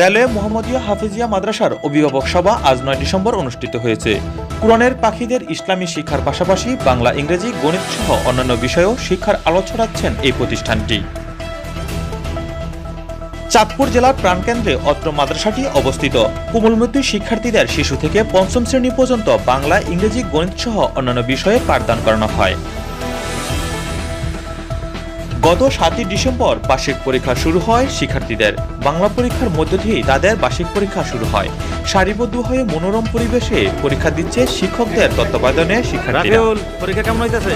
Railway Mohammadia Hafizia মাদ্রাসার অভিভাবক সভা আজ নয় ডিসেম্বর অনুষ্ঠিত হয়েছে। কোরআনের পাখিদের ইসলামী শিক্ষার পাশাপাশি বাংলা, ইংরেজি গণিত সহ অন্যান্য বিষয়েও শিক্ষার আলো ছড়াচ্ছেন এই প্রতিষ্ঠানটি। চাঁদপুর জেলার প্রাণকেন্দ্রে অত্র মাদ্রাসাটি অবস্থিত। কোমলমৃত্যু শিক্ষার্থীদের শিশু থেকে পঞ্চম শ্রেণি পর্যন্ত বাংলা, ইংরেজি গণিত সহ অন্যান্য বিষয়ে পাঠদান করানো হয়। গত সাতই ডিসেম্বর বার্ষিক পরীক্ষা শুরু হয় শিক্ষার্থীদের। বাংলা পরীক্ষার মধ্য দিয়েই তাদের বার্ষিক পরীক্ষা শুরু হয়। সারিবদ্ধ হয়ে মনোরম পরিবেশে পরীক্ষা দিচ্ছে শিক্ষকদের তত্ত্বাবধানে শিক্ষার্থীরা। পরীক্ষা কেমন হইতেছে?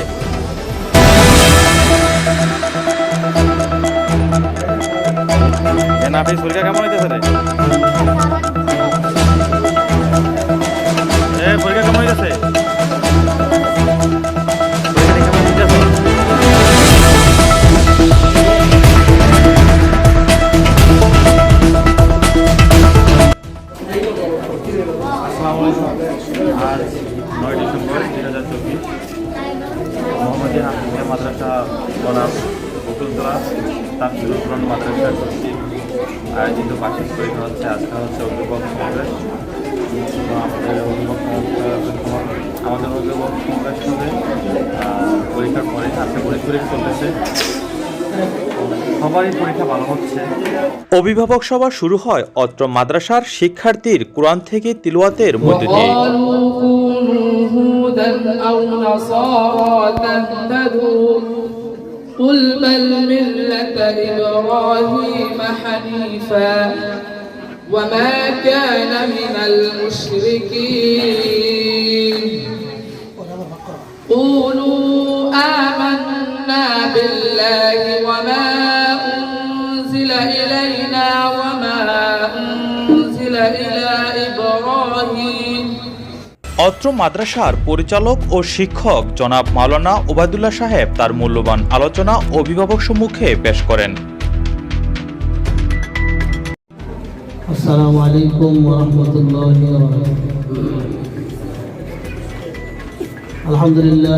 পরীক্ষা কেমন হইতেছে মাদ্রাসা বনাম বকুলতলা তার পুরন মাদ্রাসার প্রতি আয়োজিত বার্ষিক পরীক্ষা হচ্ছে আজকে হচ্ছে অভিভাবক সমাবেশ আমাদের অভিভাবক আমাদের অভিভাবক হবে পরীক্ষার পরে আজকে পরীক্ষা চলতেছে পরীক্ষা হচ্ছে। অভিভাবক সভা শুরু হয় অত্র মাদ্রাসার শিক্ষার্থীর কোরআন থেকে তিলুয়াতের মধ্য দিয়ে। هودا أو نصارى تهتدوا. قل بل ملة إبراهيم حنيفا. وما كان من المشركين. قولوا آمنا بالله وما أنزل إلينا অত্র মাদ্রাসার পরিচালক ও শিক্ষক জনাব মাওলানা ওবায়দুল্লাহ সাহেব তার মূল্যবান আলোচনা অভিভাবক সম্মুখে পেশ করেন। আসসালামু আলাইকুম আলহামদুলিল্লাহ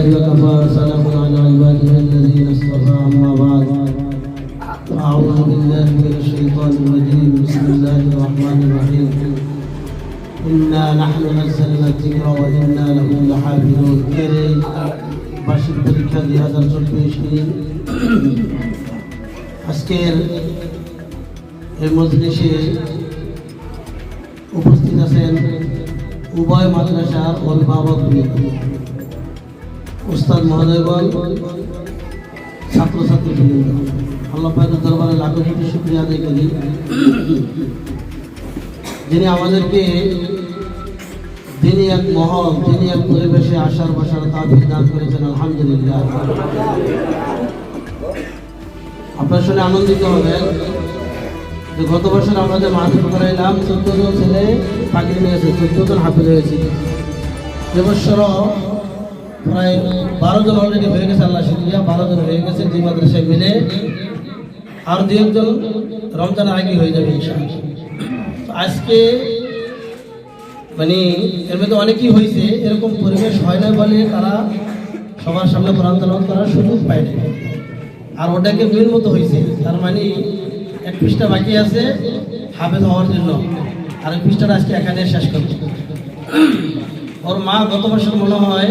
আউযু বিল্লাহি মিনাশ إنا نحن نزلنا الذكر وإنا له لحافظون كري বার্ষিক পরীক্ষা দুই হাজার চব্বিশ আজকের এই মজলিসে উপস্থিত আছেন উভয় মাদ্রাসার অভিভাবক উস্তাদ মহোদয়গণ ছাত্রছাত্রী বৃন্দ আল্লাহ পাকের দরবারে লাখো কোটি শুক্রিয়া আদায় করি যিনি আমাদেরকে তিনি এক মহল তিনি এক পরিবেশে আসার বসার তাফিক দান করেছেন, আলহামদুলিল্লাহ। আপনার শুনে আনন্দিত হবেন যে গত বছর আমরা যে মাহফিল করাইলাম চোদ্দ জন ছেলে পাখি নিয়েছে চোদ্দ জন হাফিজ হয়েছে। এবছরও প্রায় বারো জন অলরেডি হয়ে গেছে, আল্লাহ শুক্রিয়া বারো জন হয়ে গেছে দুই মাদ্রাসায় মিলে। আর দু একজন রমজানের আগে হয়ে যাবে তো আজকে মানে এর মধ্যে অনেকেই হয়েছে, এরকম পরিবেশ হয় না বলে তারা সবার সামনে কোরআন করার সুযোগ পায় না আর ওটাকে মেন মতো হয়েছে, তার মানে এক পৃষ্ঠা বাকি আছে, হাফেজ হওয়ার জন্য। আর এক পৃষ্ঠাটা আজকে এখানে শেষ করছে ওর মা গত বছর মনে হয়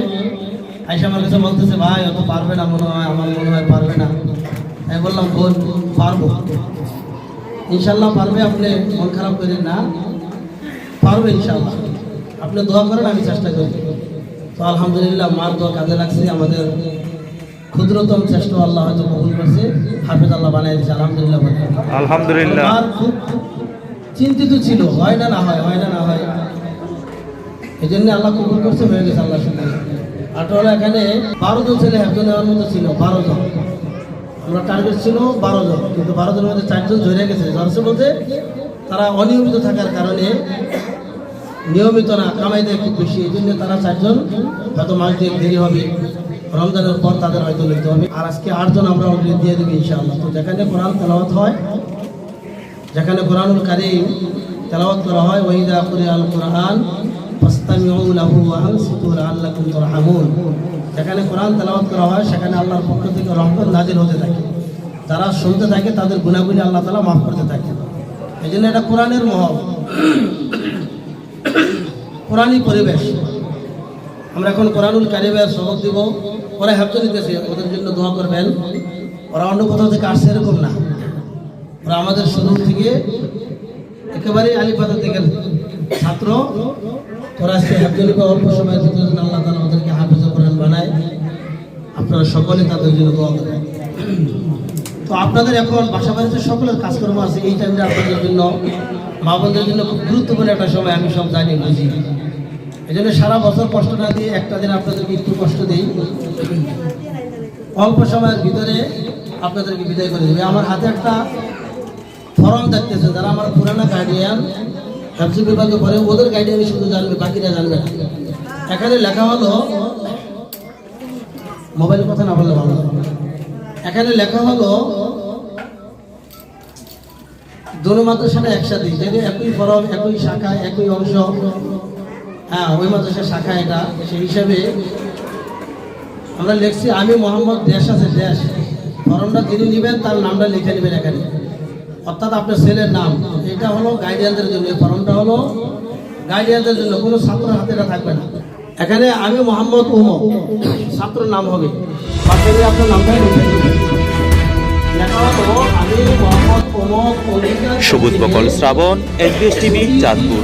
আইসা আমার কাছে বলতেছে, ভাই, অত পারবে না মনে হয়, আমার মনে হয় পারবে না। আমি বললাম, বোন, পারব। ইনশাল্লাহ পারবে আপনি, মন খারাপ করেন না। পারবে ইনশাল্লাহ আপনি দোয়া করেন আমি চেষ্টা করি। তো আলহামদুলিল্লাহ মার দোয়া কাজে লাগছে। আমাদের ক্ষুদ্রতম চেষ্টা আল্লাহ হয়তো কবুল করছে। হাফেজ আল্লাহ বানাই দিচ্ছে আলহামদুলিল্লাহ। আলহামদুলিল্লাহ। মার খুব চিন্তিত ছিল হয় না না হয় হয় না না হয়। এই জন্য আল্লাহ কবুল করছে হয়ে গেছে আল্লাহ সঙ্গে আটোয়ালা এখানে বারো জন ছেলে একজন নেওয়ার মতো ছিল বারো জন। আমরা টার্গেট ছিল বারো জন কিন্তু বারো জনের মধ্যে চারজন জড়িয়ে গেছে। জলসে বলতে তারা অনিয়মিত থাকার কারণে নিয়মিত না কামাই দেয় খুব বেশি এই জন্য তারা চারজন হয়তো মাস দিয়ে দেরি হবে, রমজানের পর তাদের হয়তো নিতে হবে। আর আজকে আটজন আমরা অলরেডি দিয়ে দেবো ইনশাআল্লাহ। তো যেখানে কোরআন তেলাওয়াত হয়, যেখানে কোরআনুল কারিম তেলাওয়াত করা হয়, ওয়াইদা করে আল কোরআন যেখানে কোরআন তেলাওয়াত করা হয়, সেখানে আল্লাহর পক্ষ থেকে রহমত নাজিল হতে থাকে। যারা শুনতে থাকে, তাদের গুণাগুলি আল্লাহ তালা মাফ করতে থাকে। এই জন্য এটা কোরআনের মহল। কোরআনই পরিবেশ আমরা এখন কোরআনুল কারিমের সবক দিব। ওরা হ্যাপচ দিতেছে ওদের জন্য দোয়া করবেন। ওরা অন্য কোথাও থেকে আসছে এরকম না। ওরা আমাদের শুরু থেকে একেবারে আলিপাতা থেকে ছাত্র। ওরা আজকে হ্যাপজলিপা অল্প সময়ের ভিতরে আল্লাহ তালা ওদেরকে হাফিজ কোরআন বানায়। আপনারা সকলে তাদের জন্য দোয়া করবেন। তো আপনাদের এখন বাসা বাড়িতে সকলের কাজকর্ম আছে, এই টাইমটা আপনাদের জন্য। মা বোনদের জন্য খুব গুরুত্বপূর্ণ একটা সময়, আমি সব জানি, বুঝি। এই জন্য সারা বছর কষ্ট না দিয়ে একটা দিন আপনাদেরকে একটু কষ্ট দিই। অল্প সময়ের ভিতরে আপনাদেরকে বিদায় করে দেবে। আমার হাতে একটা ফর্ম দেখতেছে, যারা আমার পুরানা গার্ডিয়ান হেফজি বিভাগে পড়ে ওদের গার্ডিয়ানই শুধু জানবে, বাকিরা জানবে না। এখানে লেখা হলো মোবাইল কথা না বললে ভালো। এখানে লেখা হলো দোনো মাদ্রাসাটা একসাথে যদি একই ফরম, একই শাখা, একই অংশ। হ্যাঁ ওই মাদ্রাসার শাখা এটা, সেই হিসাবে আমরা লিখছি, আমি মোহাম্মদ দেশ আছে, দেশ। ফরমটা যিনি নেবেন, তার নামটা লিখে নেবেন এখানে। অর্থাৎ আপনার ছেলের নাম। এটা হলো গাইডিয়ানদের জন্য, এই ফর্মটা হলো গাইডিয়ানদের জন্য, কোনো ছাত্র হাতে এটা থাকবে না। এখানে আমি মোহাম্মদ উমর ছাত্র নাম হবে। আপনার নামটা লিখে সবুজ বকল শ্রাবণ এসবিএস টিভি চাঁদপুর।